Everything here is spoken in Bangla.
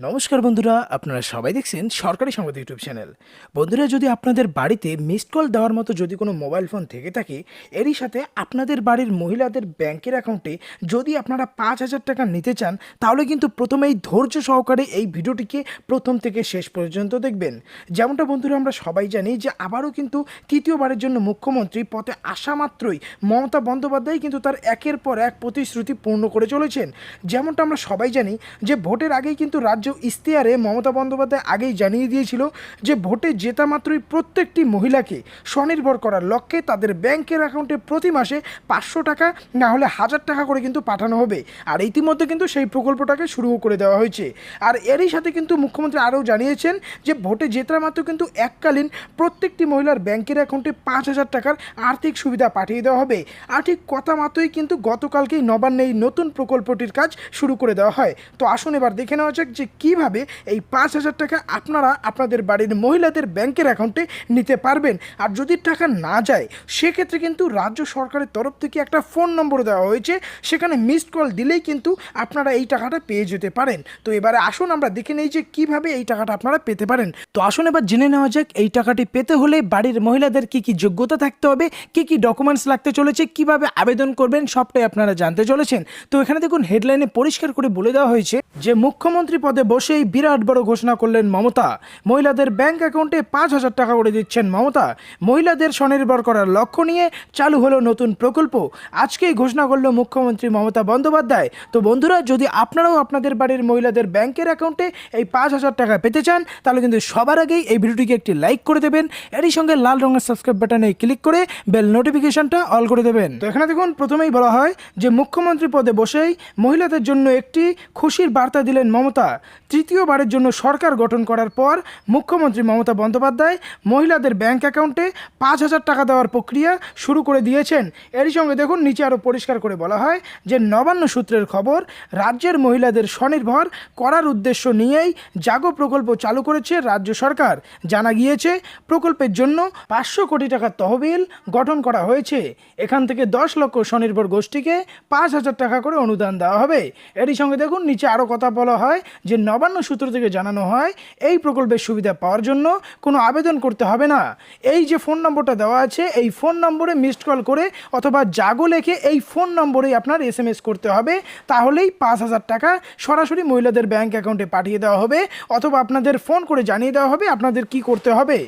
নমস্কার বন্ধুরা, আপনারা সবাই দেখছেন সরকারি সংবাদ ইউটিউব চ্যানেল। বন্ধুরা, যদি আপনাদের বাড়িতে মিসড কল দেওয়ার মতো যদি কোনো মোবাইল ফোন থেকে থাকে, এরই সাথে আপনাদের বাড়ির মহিলাদের ব্যাংকের অ্যাকাউন্টে যদি আপনারা পাঁচ হাজার টাকা নিতে চান, তাহলে কিন্তু প্রথমেই ধৈর্য সহকারে এই ভিডিওটিকে প্রথম থেকে শেষ পর্যন্ত দেখবেন। যেমনটা বন্ধুরা আমরা সবাই জানি যে আবারও কিন্তু তৃতীয়বারের জন্য মুখ্যমন্ত্রী পথে আসা মাত্রই মমতা বন্দ্যোপাধ্যায় কিন্তু তার একের পর এক প্রতিশ্রুতি পূর্ণ করে চলেছেন। যেমনটা আমরা সবাই জানি যে ভোটের আগেই কিন্তু রাজ্য ইশতেহারে মমতা বন্দ্যোপাধ্যায় আগেই জানিয়ে দিয়েছিল যে ভোটে জেতা মাত্রই প্রত্যেকটি মহিলাকে স্বনির্ভর করার লক্ষ্যে তাদের ব্যাংকের অ্যাকাউন্টে প্রতি মাসে পাঁচশো টাকা, না হলে হাজার টাকা করে কিন্তু পাঠানো হবে। আর ইতিমধ্যে কিন্তু সেই প্রকল্পটাকে শুরু করে দেওয়া হয়েছে। আর এরই সাথে কিন্তু মুখ্যমন্ত্রী আরও জানিয়েছেন যে ভোটে জেতা মাত্র কিন্তু এককালীন প্রত্যেকটি মহিলার ব্যাংকের অ্যাকাউন্টে পাঁচ হাজার টাকার আর্থিক সুবিধা পাঠিয়ে দেওয়া হবে। আর ঠিক কথা মাত্রই কিন্তু গতকালকেই নবান্নে এই নতুন প্রকল্পটির কাজ শুরু করে দেওয়া হয়। তো আসুন এবার দেখে নেওয়া যাক যে কীভাবে এই পাঁচ হাজার টাকা আপনারা আপনাদের বাড়ির মহিলাদের ব্যাংকের অ্যাকাউন্টে নিতে পারবেন? আর যদি টাকা না যায়, সেক্ষেত্রে কিন্তু রাজ্য সরকারের তরফ থেকে একটা ফোন নম্বর দেওয়া হয়েছে। সেখানে মিসড কল দিলেই কিন্তু আপনারা এই টাকাটা পেয়ে যেতে পারেন। তো এবারে আসুন, আমরা দেখে নেই যে কীভাবে এই টাকাটা আপনারা পেতে পারেন। তো আসুন, এবার জেনে নেওয়া যাক, এই টাকাটি পেতে হলে বাড়ির মহিলাদের কি কি যোগ্যতা থাকতে হবে, কি কি ডকুমেন্টস লাগতে চলেছে, কীভাবে আবেদন করবেন, সবটাই আপনারা জানতে চলেছেন। তো এখানে দেখুন হেডলাইনে পরিষ্কার করে বলে দেওয়া হয়েছে যে মুখ্যমন্ত্রী পদে বসেই বিরাট বড় ঘোষণা করলেন মমতা, মহিলাদের ব্যাংক অ্যাকাউন্টে পাঁচ হাজার টাকা করে দিচ্ছেন মমতা, মহিলাদের স্বনির্ভর করার লক্ষ্য নিয়ে চালু হলো নতুন প্রকল্প। আজকেই ঘোষণা করল মুখ্যমন্ত্রী মমতা বন্দ্যোপাধ্যায়। তো বন্ধুরা, যদি আপনারাও আপনাদের বাড়ির মহিলাদের ব্যাংকের অ্যাকাউন্টে এই পাঁচ হাজার টাকা পেতে চান, তাহলে কিন্তু সবার আগেই এই ভিডিওটিকে একটি লাইক করে দেবেন। এরই সঙ্গে লাল রঙের সাবস্ক্রাইব বাটনে ক্লিক করে বেল নোটিফিকেশনটা অল করে দেবেন। তো এখানে দেখুন, প্রথমেই বলা হয় যে মুখ্যমন্ত্রী পদে বসেই মহিলাদের জন্য একটি খুশির বার্তা দিলেন মমতা। তৃতীয়বারের জন্য সরকার গঠন করার পর মুখ্যমন্ত্রী মমতা বন্দ্যোপাধ্যায় মহিলাদের ব্যাংক অ্যাকাউন্টে পাঁচ হাজার টাকা দেওয়ার প্রক্রিয়া শুরু করে দিয়েছেন। এরই সঙ্গে দেখুন নিচে আরও পরিষ্কার করে বলা হয় যে নবান্ন সূত্রের খবর, রাজ্যের মহিলাদের স্বনির্ভর করার উদ্দেশ্য নিয়েই জাগো প্রকল্প চালু করেছে রাজ্য সরকার। জানা গিয়েছে, প্রকল্পের জন্য পাঁচশো কোটি টাকার তহবিল গঠন করা হয়েছে। এখান থেকে দশ লক্ষ স্বনির্ভর গোষ্ঠীকে পাঁচ হাজার টাকা করে অনুদান দেওয়া হবে। এরই সঙ্গে দেখুন নিচে আরও কথা বলা হয় যে নবান্ন সূত্র থেকে জানানো হয়, এই প্রকল্পের সুবিধা পাওয়ার জন্য কোনো আবেদন করতে হবে না। এই যে ফোন নম্বরটা দেওয়া আছে, এই ফোন নম্বরে মিসড কল করে অথবা জাগো লেখে এই ফোন নম্বরেই আপনার এস এম এস করতে হবে। তাহলেই পাঁচ হাজার টাকা সরাসরি মহিলাদের ব্যাংক অ্যাকাউন্টে পাঠিয়ে দেওয়া হবে, অথবা আপনাদের ফোন করে জানিয়ে দেওয়া হবে আপনাদের কি করতে হবে।